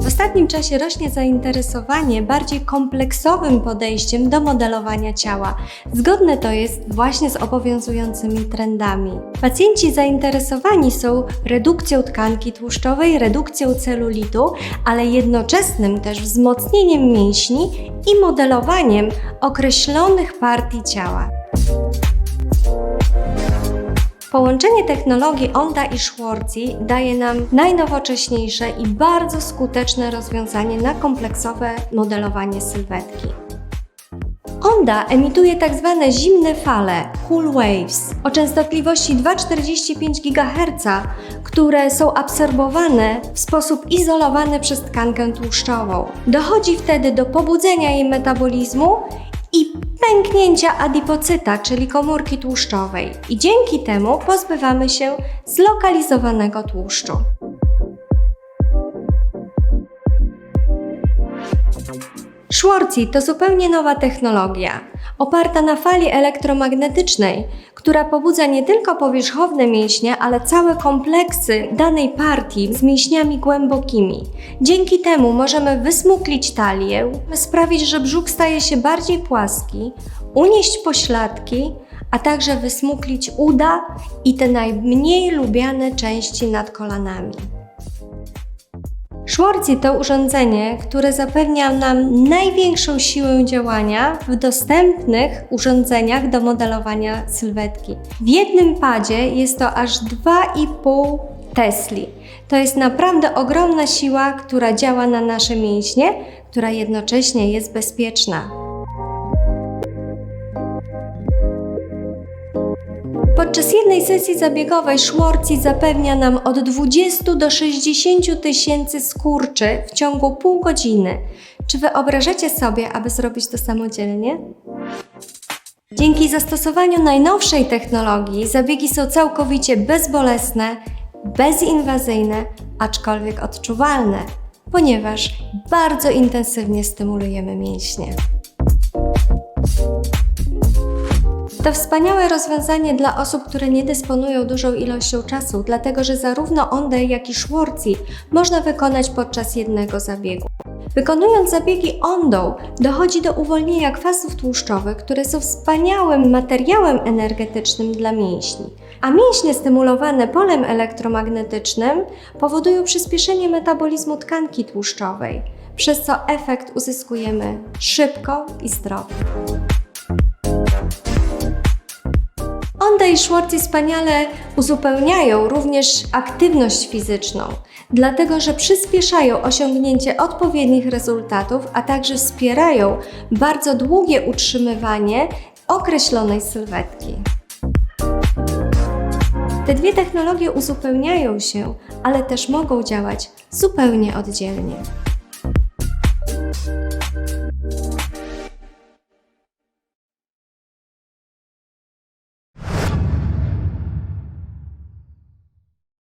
W ostatnim czasie rośnie zainteresowanie bardziej kompleksowym podejściem do modelowania ciała. Zgodne to jest właśnie z obowiązującymi trendami. Pacjenci zainteresowani są redukcją tkanki tłuszczowej, redukcją celulitu, ale jednoczesnym też wzmocnieniem mięśni i modelowaniem określonych partii ciała. Połączenie technologii Onda i Schwarzi daje nam najnowocześniejsze i bardzo skuteczne rozwiązanie na kompleksowe modelowanie sylwetki. Onda emituje tak zwane zimne fale, cool waves, o częstotliwości 2,45 GHz, które są absorbowane w sposób izolowany przez tkankę tłuszczową. Dochodzi wtedy do pobudzenia jej metabolizmu i pęknięcia adipocyta, czyli komórki tłuszczowej. I dzięki temu pozbywamy się zlokalizowanego tłuszczu. Schwarzi to zupełnie nowa technologia, oparta na fali elektromagnetycznej, która pobudza nie tylko powierzchowne mięśnie, ale całe kompleksy danej partii z mięśniami głębokimi. Dzięki temu możemy wysmuklić talię, sprawić, że brzuch staje się bardziej płaski, unieść pośladki, a także wysmuklić uda i te najmniej lubiane części nad kolanami. Schwarzi to urządzenie, które zapewnia nam największą siłę działania w dostępnych urządzeniach do modelowania sylwetki. W jednym padzie jest to aż 2,5 Tesli. To jest naprawdę ogromna siła, która działa na nasze mięśnie, która jednocześnie jest bezpieczna. Podczas jednej sesji zabiegowej Schwarzi zapewnia nam od 20 do 60 tysięcy skurczy w ciągu pół godziny. Czy wyobrażacie sobie, aby zrobić to samodzielnie? Dzięki zastosowaniu najnowszej technologii zabiegi są całkowicie bezbolesne, bezinwazyjne, aczkolwiek odczuwalne, ponieważ bardzo intensywnie stymulujemy mięśnie. To wspaniałe rozwiązanie dla osób, które nie dysponują dużą ilością czasu, dlatego że zarówno Ondę, jak i Schwarzi można wykonać podczas jednego zabiegu. Wykonując zabiegi ondą, dochodzi do uwolnienia kwasów tłuszczowych, które są wspaniałym materiałem energetycznym dla mięśni. A mięśnie stymulowane polem elektromagnetycznym powodują przyspieszenie metabolizmu tkanki tłuszczowej, przez co efekt uzyskujemy szybko i zdrowo. I Schwarzi wspaniale uzupełniają również aktywność fizyczną, dlatego że przyspieszają osiągnięcie odpowiednich rezultatów, a także wspierają bardzo długie utrzymywanie określonej sylwetki. Te dwie technologie uzupełniają się, ale też mogą działać zupełnie oddzielnie.